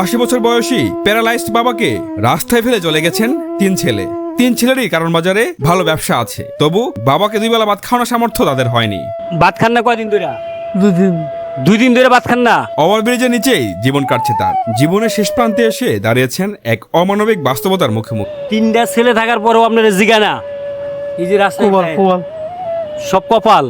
আশি বছর বয়সী প্যারালাইজড বাবাকে রাস্তায় ফেলে চলে গেছেন তিন ছেলে। তিন ছেলেরই কারণ বাজারে ভালো ব্যবসা আছে। তবু বাবাকে দুই বেলা ভাত খাওয়ানোর সামর্থ্য তাদের হয়নি। ভাত খান না কয়দিন ধরে? দুদিন। দুই দিন ধরে ভাত খান না? ওভারব্রিজের নিচেই জীবন কাটছে তার। জীবনের শেষ প্রান্তে এসে দাঁড়িয়েছেন এক অমানবিক বাস্তবতার মুখোমুখি তিনটা ছেলে থাকার পরেও আপনার জিগানা এই যে কোবাল সব কপাল।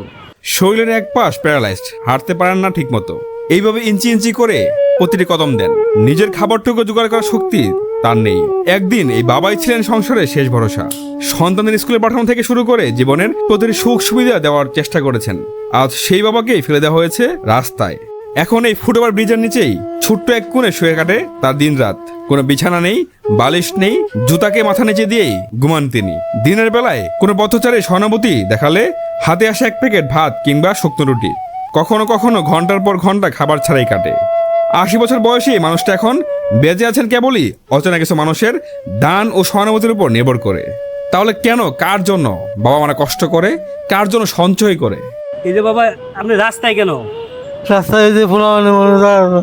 শরীরের এক পাশ প্যারালাইজড হাঁটতে পারেন না ঠিকমতো। এইভাবে ইঞ্চি ইঞ্চি করে প্রতিটি কদম দেন। নিজের খাবারটুকু জোগাড় করার শক্তি তার নেই। একদিন এই বাবাই ছিলেন সংসারের শেষ ভরসা। সন্তানের স্কুলে পাঠানো থেকে শুরু করে জীবনের প্রতিটি সুখ সুবিধা দেওয়ার চেষ্টা করেছেন। আজ সেই বাবাকেই ফেলে দেওয়া হয়েছে রাস্তায়। এখন এই ফুটওভার ব্রিজের নিচেই ছোট্ট এক কোণে শুয়ে কাটে তার দিনরাত। কোনো বিছানা নেই, বালিশ নেই, জুতাকে মাথা নিচে দিয়েই ঘুমান তিনি। দিনের বেলায় কোনো পথচারে সহানুভূতি দেখালে হাতে আসে এক প্যাকেট ভাত কিংবা শুকনো রুটি। কখনো কখনো ঘণ্টার পর ঘণ্টা খাবার ছাড়াই কাটে। আশি বছর বয়সী মানুষটা এখন বেঁচে আছেন কেবলই অচেনা কিছু মানুষের দান ও সহানুভূতির উপর নির্ভর করে। তাহলে কেন কার জন্য? বাবা মারা কষ্ট করে কার জন্য সঞ্চয় করে? এই যে বাবা আপনি রাস্তায় কেন? রাস্তায় যে ফোলা মানে যায় না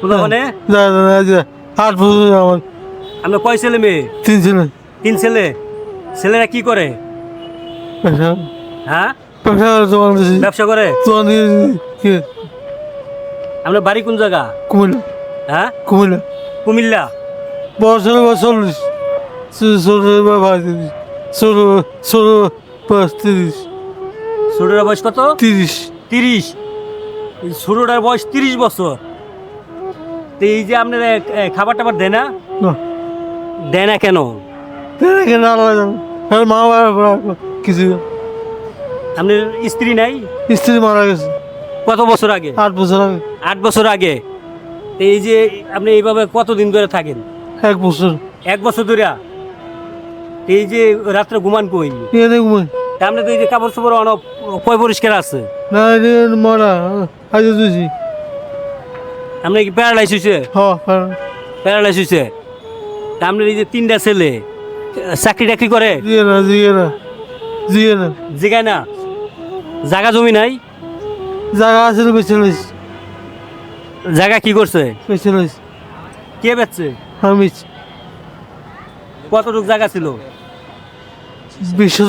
কোথাও যায় না এই যে আট বছর আমার। আপনার কয় ছেলে মেয়ে? তিন ছেলে। তিন ছেলে? ছেলেরা কি করে? ব্যবসা। হ্যাঁ? ব্যবসা করে ব্যবসা করে? আপনার বাড়ি কোন জায়গা? কুমিল্লা। হ্যাঁ? কুমিল্লা। কুমিল্লা? বড় ছেলে চল্লিশ ছোট ছোট বা ভাই তিরিশ ছোট ছোট বয়স কত? তিরিশ। তিরিশ। ছোটটার বয়স তিরিশ বছর। তো এই যে আপনার খাবার টাবার দেয় না? দেয় না কেন? এখানে না আল্লাহ মা বাবা কিছু। আপনার স্ত্রী নাই? স্ত্রী মারা গেছে। কত বছর আগে? আট বছর আগে। আট বছর আগে? এই যে আপনি এইভাবে কতদিন ধরে থাকেন? এক বছর। এক বছর ধরে? এই যে রাত্রে ঘুমান কই? ঘুমাই। আপনি তো এই যে কাপড় চোপড় অনেক পয় পরিষ্কার আছে? না মারা আজ দুছি আপনি কি প্যারালাইস হয়েছে হ্যাঁ হ্যাঁ প্যারালাইস হয়েছে আপনার এই যে তিনটা ছেলে চাকরি টাকরি করে? জিয়ে না জিয়ে না জিগায় না? জায়গা জমি নাই? জায়গা আছে বেছে লইছি জায়গা কি করছে? বেছে লইছি কে বেচছে? আমি কতটুক জায়গা ছিল? বিশ্ব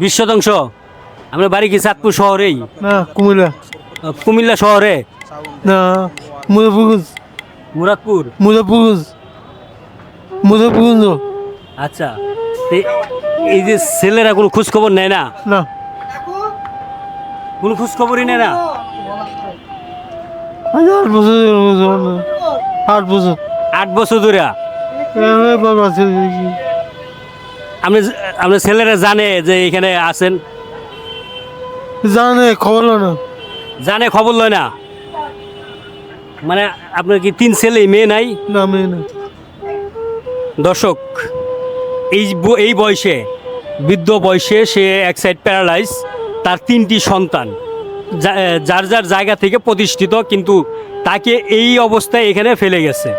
বিশ শতাংশ? আমরা বাড়ি কি চাঁদপুর শহরেই? না কুমিল্লা। কুমিল্লা শহরে? না মুজাফরগঞ্জ মুরাদপুর? মুজাফরগঞ্জ মুজাফরগঞ্জ আচ্ছা। এই যে ছেলেরা কোনো খোঁজ খবর নেয় না? না। কোনো খোঁজ খবরই নেয় না? আট বছর আট বছর। আট বছর ধরে। আপনি আপনার ছেলেরা জানে যে এখানে আছেন? জানে খবর লয় না। জানে খবর লয় না? মানে আপনার কি তিন ছেলে মেয়ে নাই? না মেয়ে না দর্শক এই এই বয়সে বৃদ্ধ বয়সে সে এক সাইড প্যারালাইজ তার তিনটি সন্তান। যার যার জায়গা থেকে প্রতিষ্ঠিত, কিন্তু তাকে এই অবস্থায় এখানে ফেলে গেছে।